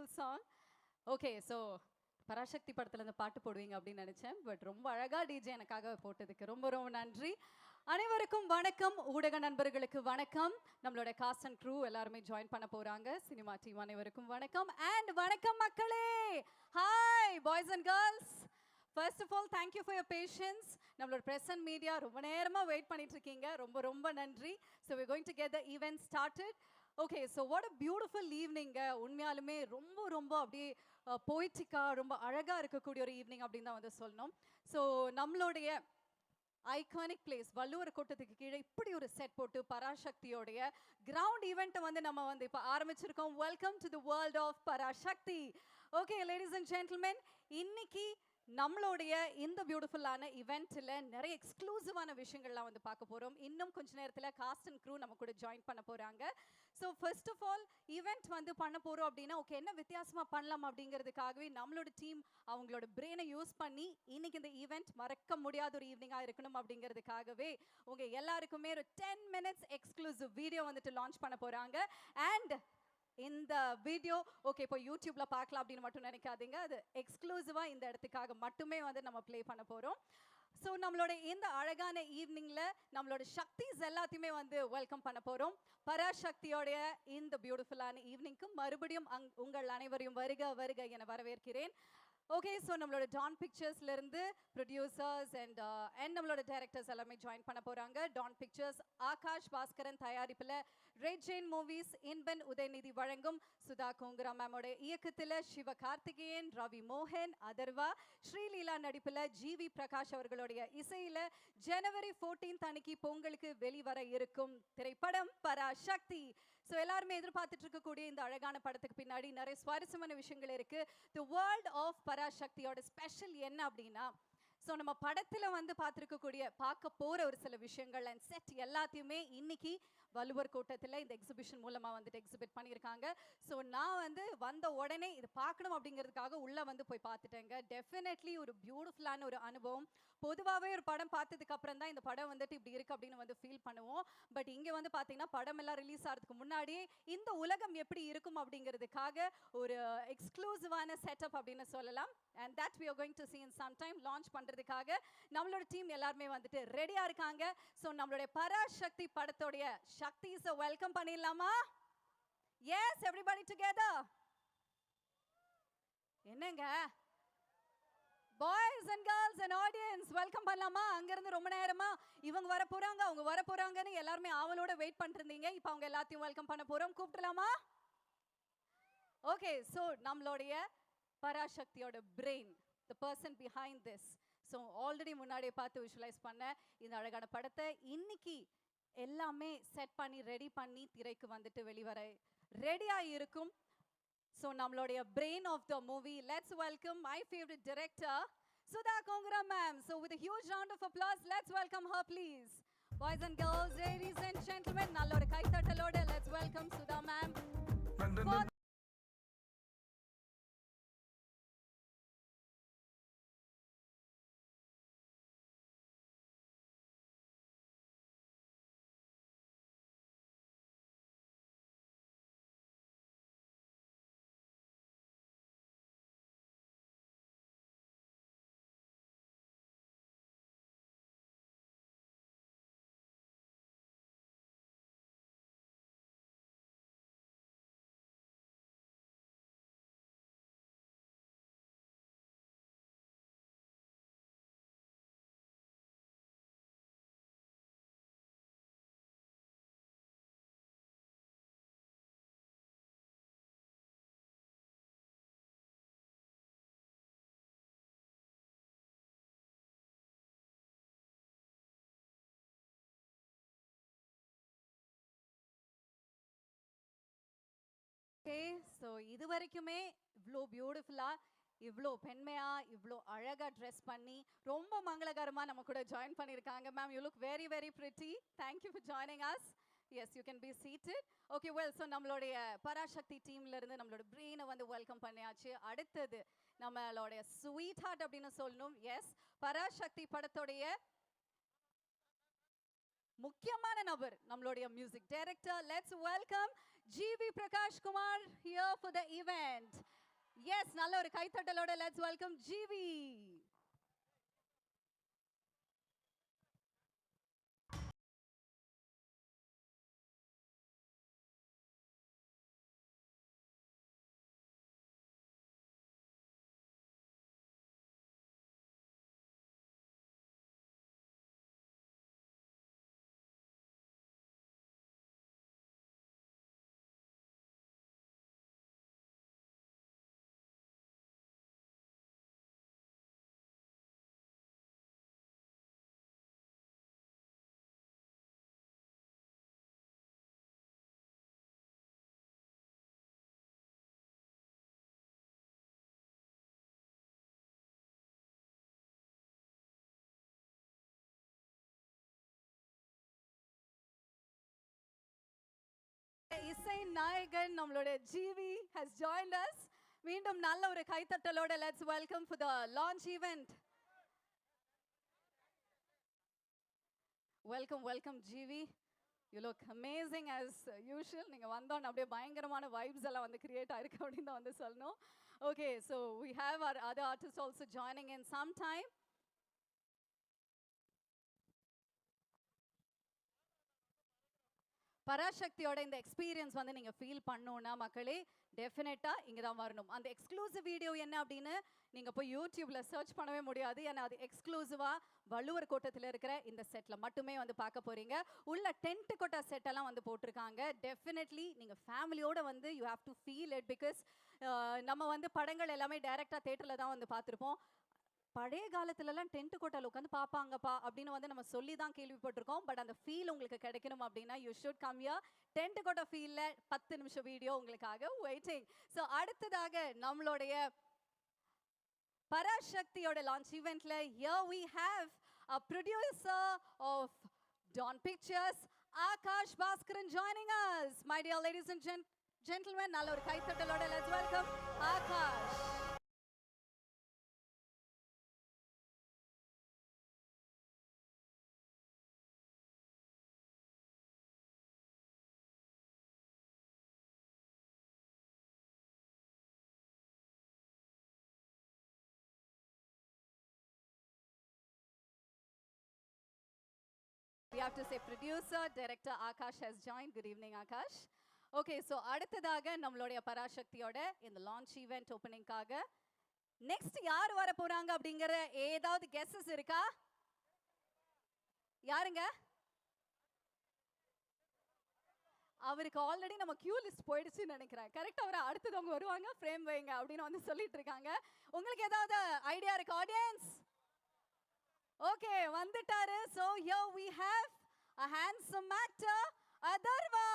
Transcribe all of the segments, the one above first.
a song okay so Parasakthi படத்துல இந்த பாட்டு போடுவீங்க அப்படின்னு நினைச்சேன். பட் ரொம்ப அழகா டிஜே எனக்காக போட்டதுக்கு ரொம்ப ரொம்ப நன்றி. அனைவருக்கும் வணக்கம். ஊடக நண்பர்களுக்கு வணக்கம். நம்மளோட காஸ்ட் அண்ட் க்ரூ எல்லாருமே ஜாயின் பண்ண போறாங்க. சினிமா டீம் அனைவருக்கும் வணக்கம். அண்ட் வணக்கம் மக்களே! Hi boys and girls first of all thank you for your patience நம்மளோட ப்ரெஸ் அண்ட் மீடியா ரொம்ப நேரமாக வெயிட் பண்ணிட்டு இருக்கீங்க. ரொம்ப ரொம்ப நன்றி. So we going to get the event started okay so what a beautiful evening உண்மையாலுமே ரொம்ப ரொம்ப அப்படியே uh, போய்ட்டிக்காக ரொம்ப அழகாக இருக்கக்கூடிய ஒரு ஈவினிங் அப்படின்னு தான் வந்து சொல்லணும். ஸோ நம்மளுடைய ஐகானிக் பிளேஸ் வள்ளுவர் கோட்டத்துக்கு கீழே இப்படி ஒரு செட் போட்டு பராசக்தியோடைய கிரவுண்ட் ஈவெண்ட்டை வந்து நம்ம வந்து இப்போ ஆரம்பிச்சிருக்கோம். Welcome to the world of Parasakthi. Okay ladies and gentlemen இன்னைக்கு நம்மளுடைய இந்த பியூட்டிஃபுல்லான இவெண்ட்டில் நிறைய எக்ஸ்க்ளூசிவான விஷயங்கள்லாம் வந்து பார்க்க போகிறோம் இன்னும் கொஞ்ச நேரத்தில் காஸ்ட் அண்ட் க்ரூ நம்ம கூட ஜாயின் பண்ண போகிறாங்க so first of all event வந்து பண்ண போகிறோம் அப்படின்னா ஓகே என்ன வித்தியாசமாக பண்ணலாம் அப்படிங்கிறதுக்காகவே நம்மளோட டீம் அவங்களோட பிரெயினை யூஸ் பண்ணி இன்னைக்கு இந்த ஈவெண்ட் மறக்க முடியாத ஒரு ஈவினிங்காக இருக்கணும் அப்படிங்கிறதுக்காகவே உங்கள் எல்லாருக்குமே ஒரு டென் மினிட்ஸ் எக்ஸ்க்ளூசிவ் வீடியோ வந்துட்டு லான்ச் பண்ண போகிறாங்க அண்ட் இந்த வீடியோ ஓகே இப்போ யூடியூப்ல பார்க்கலாம் அப்படின்னு மட்டும் நினைக்காதீங்க. அது எக்ஸ்க்ளூசிவா இந்த இடத்துக்காக மட்டுமே வந்து நம்ம ப்ளே பண்ண போறோம். ஸோ நம்மளோட இந்த அழகான ஈவினிங்ல நம்மளோட சக்திஸ் எல்லாத்தையுமே வந்து வெல்கம் பண்ண போறோம். பராசக்தியோடைய இந்த பியூட்டிஃபுல்லான ஈவினிங்க்கு மறுபடியும் அங் உங்கள் அனைவரையும் வருக வருக என வரவேற்கிறேன். ஓகே ஸோ நம்மளோட டான் பிக்சர்ஸ்ல இருந்து ப்ரொடியூசர்ஸ் அண்ட் அண்ட் நம்மளோட டைரக்டர்ஸ் எல்லாமே ஜாயின் பண்ண போறாங்க. Dawn Pictures Akash Bhaskaran தயாரிப்புல Red Giant Movies Inban Udhayanidhi வழங்கும் சுதா கோங்குரா மேமோட இயக்கத்துல சிவ கார்த்திகேயன் ரவி மோகன் அதர்வா ஸ்ரீலீலா நடிப்புல ஜிவி பிரகாஷ் அவர்களுடைய இசையில ஜனவரி 14th அன்னைக்கு பொங்கலுக்கு வெளிவர இருக்கும் திரைப்படம் பராசக்தி. ஸோ எல்லாருமே எதிர்பார்த்துட்டு இருக்கக்கூடிய இந்த அழகான படத்துக்கு பின்னாடி நிறைய சுவாரஸ்யமான விஷயங்கள் இருக்கு. தி வேர்ல்ட் ஆஃப் பராசக்தியோட ஸ்பெஷல் என்ன அப்படின்னா ஸோ நம்ம படத்தில் வந்து பார்த்துருக்கக்கூடிய பார்க்க போகிற ஒரு சில விஷயங்கள் அண்ட் செட் எல்லாத்தையுமே இன்னைக்கு வள்ளுவர் கூட்டத்தில் இந்த எக்ஸிபிஷன் மூலமாக வந்துட்டு எக்ஸிபிட் பண்ணியிருக்காங்க. ஸோ நான் வந்து வந்த உடனே இது பார்க்கணும் அப்படிங்கிறதுக்காக உள்ளே வந்து போய் பார்த்துட்டேங்க. டெஃபினெட்லி ஒரு பியூட்டிஃபுல்லான ஒரு அனுபவம். பொதுவாகவே ஒரு படம் பார்த்ததுக்கு அப்புறம் தான் இந்த படம் வந்துட்டு இப்படி இருக்கு அப்படின்னு வந்து ஃபீல் பண்ணுவோம். பட் இங்கே வந்து பார்த்தீங்கன்னா படம் எல்லாம் ரிலீஸ் ஆகிறதுக்கு முன்னாடியே இந்த உலகம் எப்படி இருக்கும் அப்படிங்கிறதுக்காக ஒரு எக்ஸ்க்ளூசிவான செட்டப் அப்படின்னு சொல்லலாம். And that we are going to see in some time. Launch பண்ணுறதுக்காக நம்மளோட டீம் எல்லாருமே வந்துட்டு ரெடியாக இருக்காங்க. ஸோ நம்மளுடைய பராசக்தி படத்தோடைய சக்தி சக்திஸை வெல்கம் பண்ணிடலாமா? எஸ் எவ்ரிபடி டுகெதர் என்னங்க? Boys and girls and audience welcome பண்ணலாமா? அங்கிருந்து ரொம்ப நேரமா இவங்க வர போறாங்க அவங்க வர போறாங்கன்னு எல்லாருமே ஆவலோட வெயிட் பண்ணிட்டு இருந்தீங்க இப்போ அவங்க எல்லாத்தையும் வெல்கம் பண்ண போறோம். கூப்பிடலாமா? ஓகே ஸோ நம்மளுடைய பராசக்தியோட brain the person behind this so already முன்னாடியே பார்த்து விஷுவலைஸ் பண்ண இந்த அழகான படத்தை. இன்னைக்கு எல்லாமே செட் பண்ணி ரெடி பண்ணி திரைக்கு வந்துட்டு வெளிவர ரெடியாக இருக்கும். ஸோ நம்மளுடைய brain of the movie let's welcome my favourite director Sudha Kongara ma'am so with huge round of applause let's welcome her please boys and girls ladies and gentlemen நல்ல ஒரு கைத்தட்டலோட let's welcome Sudha ma'am okay so இது வரைக்குமே இவ்வளோ பியூட்டிஃபுல்லாக இவ்வளோ பெண்மையா இவ்வளோ அழகா ட்ரெஸ் பண்ணி ரொம்ப மங்களகரமா நம்ம கூட ஜாயின் பண்ணியிருக்காங்க. Ma'am you look very very pretty thank you for joining us yes you can be seated okay well so நம்மளுடைய பராசக்தி டீம்ல இருந்து நம்மளோட பிரெயினை வந்து வெல்கம் பண்ணியாச்சு. அடுத்தது நம்மளுடைய ஸ்வீட் ஹார்ட் அப்படின்னு சொல்லணும். எஸ் பராசக்தி படத்துடைய முக்கியமான நபர் நம்மளுடைய music director let's welcome GV Prakash Kumar here for the event yes நல்ல ஒரு கைத்தட்டலோட லெட்ஸ் வெல்கம் ஜிவி இசை நாயகன் நம்மளுடைய ஜிவி ஹஸ் ஜாயின்ட் அஸ் மீண்டும் நல்ல ஒரு கைத்தட்டலோட let's welcome for the launch event welcome welcome GV. You look amazing as usual நீங்கள் வந்தோன்னு அப்படியே பயங்கரமான வைப்ஸ் எல்லாம் வந்து கிரியேட் ஆயிருக்கு அப்படின்னு தான் வந்து சொல்லணும். Okay so we have our other artist also joining in some time பராசக்தியோட இந்த எக்ஸ்பீரியன்ஸ் வந்து நீங்க ஃபீல் பண்ணணும்னா மக்களே டெஃபினட்டாக இங்கே தான் வரணும். அந்த எக்ஸ்க்ளூசிவ் வீடியோ என்ன அப்படின்னு நீங்க போய் யூடியூப்ல சர்ச் பண்ணவே முடியாது. ஏன்னா அது எக்ஸ்க்ளூசிவா வள்ளுவர் கோட்டத்தில் இருக்கிற இந்த செட்ல மட்டுமே வந்து பார்க்க போறீங்க. உள்ள டென்ட் கொட்டா செட் எல்லாம் வந்து போட்டிருக்காங்க. டெஃபினெட்லி நீங்க ஃபேமிலியோட வந்து you have to feel it because நம்ம வந்து படங்கள் எல்லாமே டைரக்டா தேட்டரில் தான் வந்து பார்த்துருப்போம். பழைய காலத்துலலாம் டென்ட் கோட்டால உட்காந்து பார்ப்பாங்கப்பா அப்படின்னு வந்து நம்ம சொல்லி தான் கேள்விப்பட்டிருக்கோம். பட் அந்த ஃபீல் உங்களுக்கு கிடைக்கணும் அப்படின்னா you should come your tent கோட்டை ஃபீலில் பத்து நிமிஷம் வீடியோ உங்களுக்காக வெயிட்டிங் ஸோ அடுத்ததாக நம்மளுடைய பராசக்தியோட launch ஈவெண்ட்ல yeah we have a producer of Dawn Pictures Akash Bhaskaran joining us. My dear ladies and gen- gentlemen நல்ல ஒரு கைத்தட்டலோட let's welcome Akash have to say producer, director Akash has joined. Good evening, Akash. Okay so அடுத்ததாக நம்மளுடைய பராசக்தியோட இந்த launch event ஓப்பனிங்காக next யார் வர போறாங்க அப்படிங்கிற ஏதாவது கெஸ்ஸஸ் இருக்கா? யாருங்க? அவருக்கு ஆல்ரெடி நம்ம கியூ லிஸ்ட் போயிடுச்சுன்னு நினைக்கிறேன். கரெக்டாக அவர் அடுத்ததவங்க வருவாங்க ஃப்ரேம் வைங்க அப்படின்னு வந்து சொல்லிட்டு இருக்காங்க. உங்களுக்கு ஏதாவது ஐடியா இருக்கு ஆடியன்ஸ் ஓகே வந்துட்டாரு so here we have a handsome actor Atharvaa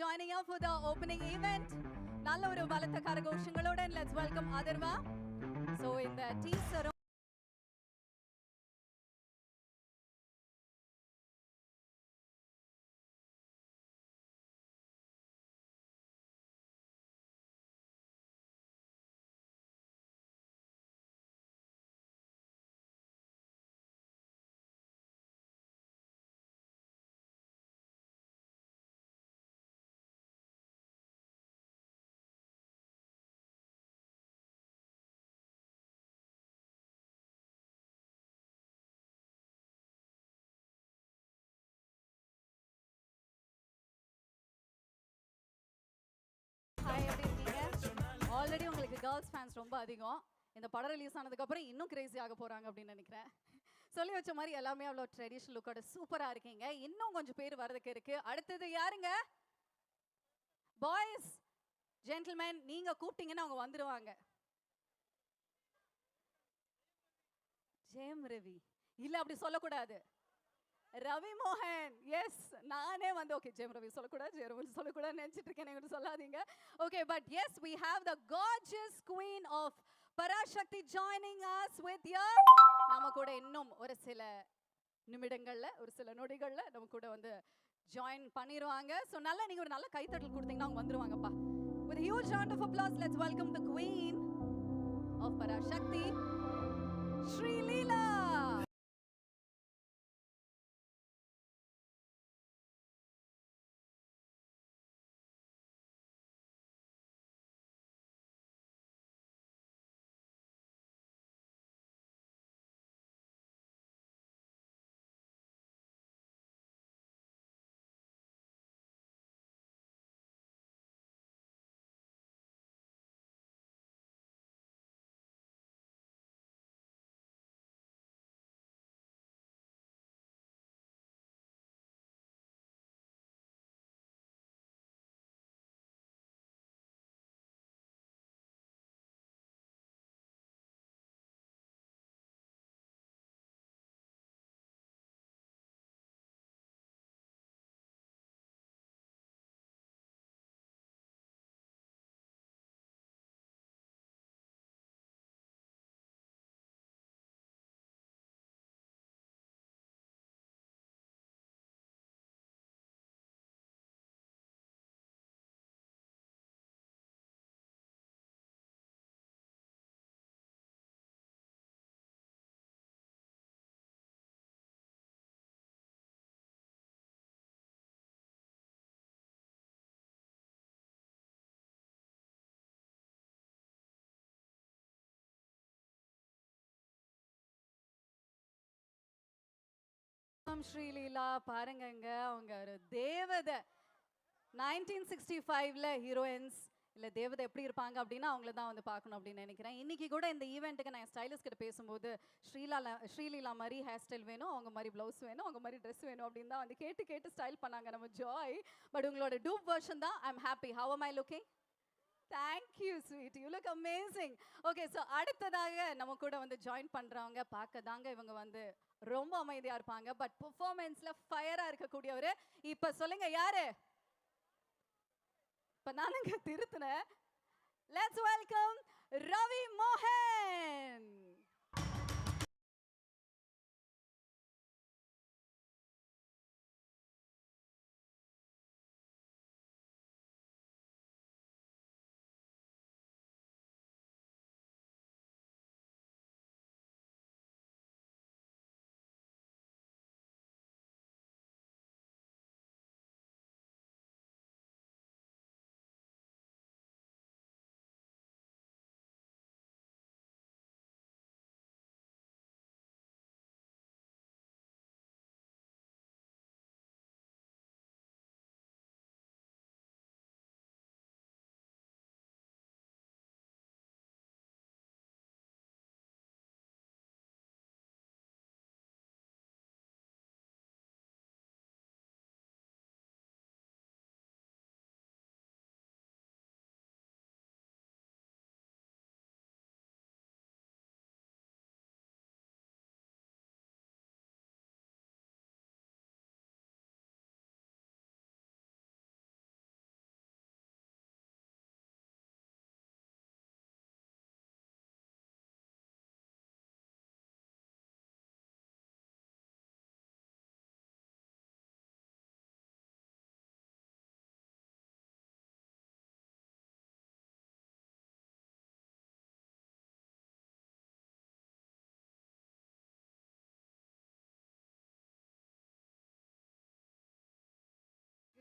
joining up for the opening event நல்ல ஒரு பலத்த கரகோஷங்களோட let's welcome அதர்வா சோ இந்த டீசரும் கேர்ள்ஸ் ஃபேன்ஸ் ரொம்ப அதிகம். இந்த படம் ரிலீஸ் ஆனதுக்கு அப்புறம் இன்னும் கிரேசி ஆக போறாங்க அப்படின்னு நினைக்கிறேன். சொல்லி வச்ச மாதிரி எல்லாமே அவ்வளோ ட்ரெடிஷ்னல் லுக்கோட சூப்பரா இருக்கீங்க. இன்னும் கொஞ்சம் பேர் வரதுக்கு இருக்கு. அடுத்தது யாருங்க? பாய்ஸ் ஜென்டில்மேன் நீங்க கூப்பிட்டீங்கன்னா அவங்க வந்துருவாங்க. ஜெயம் ரவி. இல்ல அப்படி சொல்லக்கூடாது. ரவி மோகன் எஸ் நானே வந்து ஓகே ஜெயம் ரவி சொல்லக்கூடாது ஜெயம் ரவி சொல்லக்கூடாது நினைச்சிட்டு இருக்கேன் என்கிட்ட சொல்லாதீங்க. Okay but yes we have the gorgeous queen of Parasakthi joining us with your நம்ம கூட இன்னும் ஒரு சில நிமிடங்கள்ல ஒரு சில நொடிகள்ல நம்ம கூட வந்து ஜாயின் பண்ணிடுவாங்க ஸோ நல்லா நீங்க ஒரு நல்ல கைத்தட்டல் கொடுத்தீங்கன்னா அவங்க வந்துருவாங்கப்பா. With huge huge of applause let's welcome the queen of Parasakthi Sree வணக்கம் ஸ்ரீலீலா பாருங்கங்க. அவங்க ஒரு தேவதை. நைன்டீன் சிக்ஸ்டி ஃபைவ்ல ஹீரோயின்ஸ் இல்ல தேவதை எப்படி இருப்பாங்க அப்படின்னா அவங்கள தான் வந்து பார்க்கணும் அப்படின்னு நினைக்கிறேன். இன்னைக்கு கூட இந்த ஈவெண்ட்டுக்கு நான் ஸ்டைலிஸ்ட் கிட்ட பேசும்போது ஸ்ரீலாலா ஸ்ரீலீலா மாதிரி ஹேர் ஸ்டைல் வேணும் அவங்க மாதிரி ப்ளவுஸ் வேணும் அவங்க மாதிரி ட்ரெஸ் வேணும் அப்படின்னு தான் வந்து கேட்டு கேட்டு ஸ்டைல் பண்ணாங்க. நம்ம ஜாய் பட் உங்களோட டூப் வெர்ஷன் தான். I'm happy how my I looking thank you sweet you look amazing okay so அடுத்ததாக நம்ம கூட வந்து ஜாயின் பண்றவங்க பார்க்க தாங்க இவங்க வந்து ரொம்ப அமைதியா இருப்பாங்க. பட் பெர்ஃபார்மன்ஸ்ல ஃபயரா இருக்கக்கூடியவர். இப்ப சொல்லுங்க யாரு? இப்ப நானுங்க திருத்தினேன். லெட்ஸ் வெல்கம் ரவி மோகன்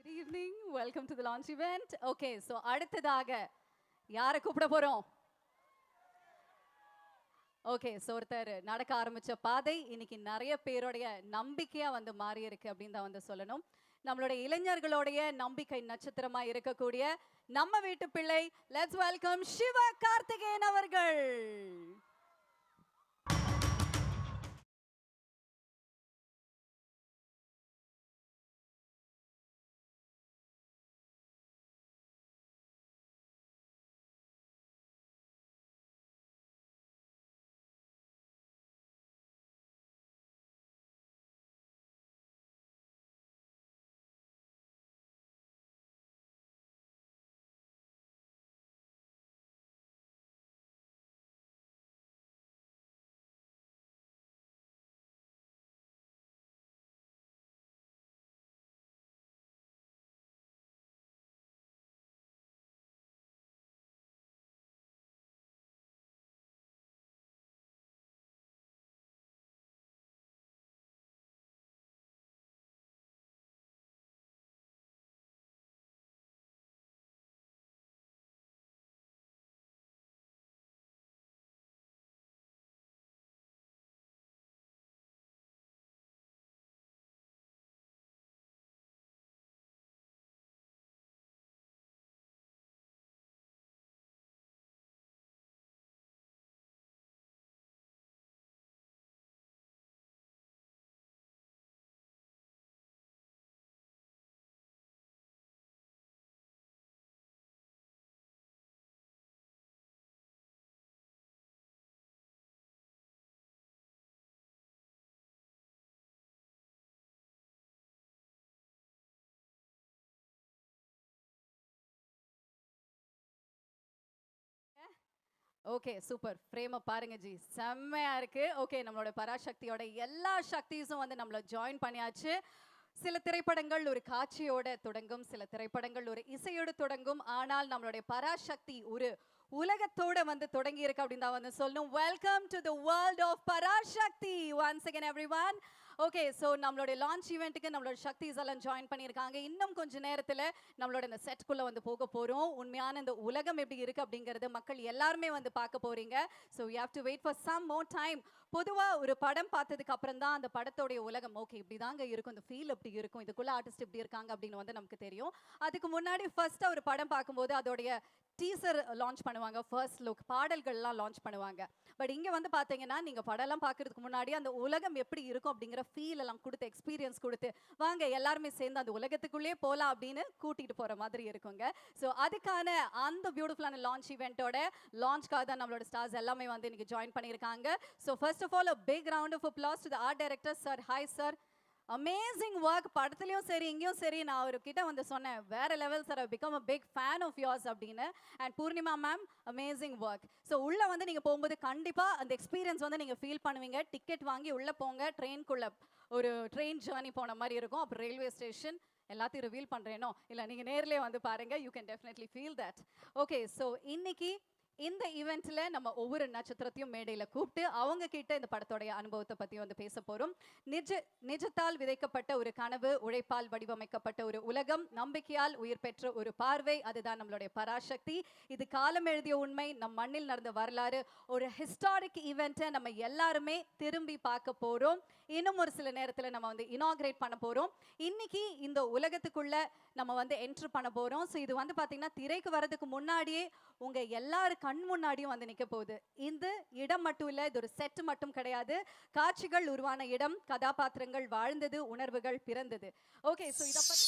good evening welcome to the launch event okay so அடுத்ததாக யாரை கூப்பிட போறோம்? ஓகே ஸோ ஒருத்தர் நடக்க ஆரம்பிச்ச பாதை இன்னைக்கு நிறைய பேருடைய நம்பிக்கையா வந்து மாறி இருக்கு அப்படின்னு தான் வந்து சொல்லணும். நம்மளுடைய இளைஞர்களுடைய நம்பிக்கை நட்சத்திரமா இருக்கக்கூடிய நம்ம வீட்டு பிள்ளை லெட்ஸ் வெல்கம் சிவ கார்த்திகேயன் அவர்கள். ஓகே சூப்பர் ஃப்ரேமை பாருங்க ஜி செம்மையா இருக்கு. ஓகே நம்மளோட பராசக்தியோட எல்லா சக்திஸும் வந்து நம்மள ஜாயின் பண்ணியாச்சு. சில திரைப்படங்கள் ஒரு காட்சியோட தொடங்கும் சில திரைப்படங்கள் ஒரு இசையோடு தொடங்கும். ஆனால் நம்மளுடைய பராசக்தி ஒரு உலகத்தோட வந்து தொடங்கி இருக்கு அப்படின்னு தான் வந்து சொல்லணும். Welcome to the world of Parasakthi. Once every one okay so நம்மளுடைய லான்ச் ஈவெண்ட்டுக்கு நம்மளோட சக்திஸ் எல்லாம் ஜாயின் பண்ணியிருக்காங்க. இன்னும் கொஞ்ச நேரத்தில் நம்மளோட இந்த செட்குள்ளே வந்து போக போகிறோம் உண்மையான இந்த உலகம் எப்படி இருக்கு அப்படிங்கிறது மக்கள் எல்லாருமே வந்து பார்க்க போறீங்க. So you have to wait for some more time பொதுவாக ஒரு படம் பார்த்ததுக்கு அப்புறம் தான் அந்த படத்தோடைய உலகம் ஓகே இப்படி தாங்க இருக்கும் இந்த ஃபீல் இப்படி இருக்கும் இதுக்குள்ள ஆர்டிஸ்ட் இப்படி இருக்காங்க அப்படின்னு வந்து நமக்கு தெரியும். அதுக்கு முன்னாடி ஃபர்ஸ்ட் ஒரு படம் பார்க்கும்போது அதோடைய டீசர் லான்ச் பண்ணுவாங்க ஃபர்ஸ்ட் லுக் பாடல்கள்லாம் லான்ச் பண்ணுவாங்க. பட் இங்கே வந்து பார்த்தீங்கன்னா நீங்க படம்லாம் பார்க்குறதுக்கு முன்னாடி அந்த உலகம் எப்படி இருக்கும் அப்படிங்கிற ஃபீல் எல்லாம் கொடுத்து எக்ஸ்பீரியன்ஸ் கொடுத்து வாங்க எல்லாருமே சேர்ந்து அந்த உலகத்துக்குள்ளே போலாம் அப்படின்னு கூட்டிட்டு போற மாதிரி இருக்குங்க. ஸோ அதுக்கான அந்த பியூட்டிஃபுல்லான லான்ச் ஈவெண்ட்டோட லான்ச்காக தான் நம்மளோட ஸ்டார்ஸ் எல்லாமே வந்து இன்றைக்கி ஜாயின் பண்ணியிருக்காங்க. So first of all big round of applause to the art director sir hi sir amazing work படத்துலயும் சரி இங்கேயும் சரி. நான் அவர்கிட்ட வந்து சொன்னேன் வேற level sir become a big fan of yours அப்படின்னு. And Poornima ma'am amazing work so உள்ள வந்து நீங்க போகும்போது கண்டிப்பா அந்த எக்ஸ்பீரியன்ஸ் வந்து நீங்க ஃபீல் பண்ணுவீங்க. டிக்கெட் வாங்கி உள்ள போங்க. ட்ரெயின்குள்ள ஒரு ட்ரெயின் ஜேர்னி போன மாதிரி இருக்கும். அப்புறம் ரயில்வே ஸ்டேஷன் எல்லாத்தையும் ரிவீல் பண்றேனோ? இல்ல நீங்க நேர்லயே வந்து பாருங்க. You can definitely feel that okay so இன்னைக்கு இந்த ஈவெண்ட்ல நம்ம ஒவ்வொரு நட்சத்திரத்தையும் மேடையில கூப்பிட்டு அவங்க கிட்ட இந்த படத்தோடைய அனுபவத்தை பத்தி வந்து பேச போறோம். நிஜ நிஜத்தால் விதைக்கப்பட்ட ஒரு கனவு உழைப்பால் வடிவமைக்கப்பட்ட ஒரு உலகம் நம்பிக்கையால் உயிர் பெற்ற ஒரு பார்வை அதுதான் நம்மளுடைய பராசக்தி. இது காலம் எழுதிய உண்மை நம் மண்ணில் நடந்த வரலாறு. ஒரு ஹிஸ்டாரிக் ஈவெண்ட்டை நம்ம எல்லாருமே திரும்பி பார்க்க போறோம். இன்னும் ஒரு சில நேரத்துல நம்ம வந்து இனாகிரேட் பண்ண போறோம். இன்னைக்கு இந்த உலகத்துக்குள்ள நம்ம வந்து என்ட்ரு பண்ண போறோம். ஸோ இது வந்து பாத்தீங்கன்னா திரைக்கு வரதுக்கு முன்னாடியே உங்க எல்லாருக்கும் கண் முன்னாடியும் வந்து நிக்க போகுது. இந்த இடம் மட்டும் இல்ல இது ஒரு செட் மட்டும் கிடையாது. காட்சிகள் உருவான இடம் கதாபாத்திரங்கள் வாழ்ந்தது உணர்வுகள் பிறந்தது. ஓகே ஸோ இத பத்தி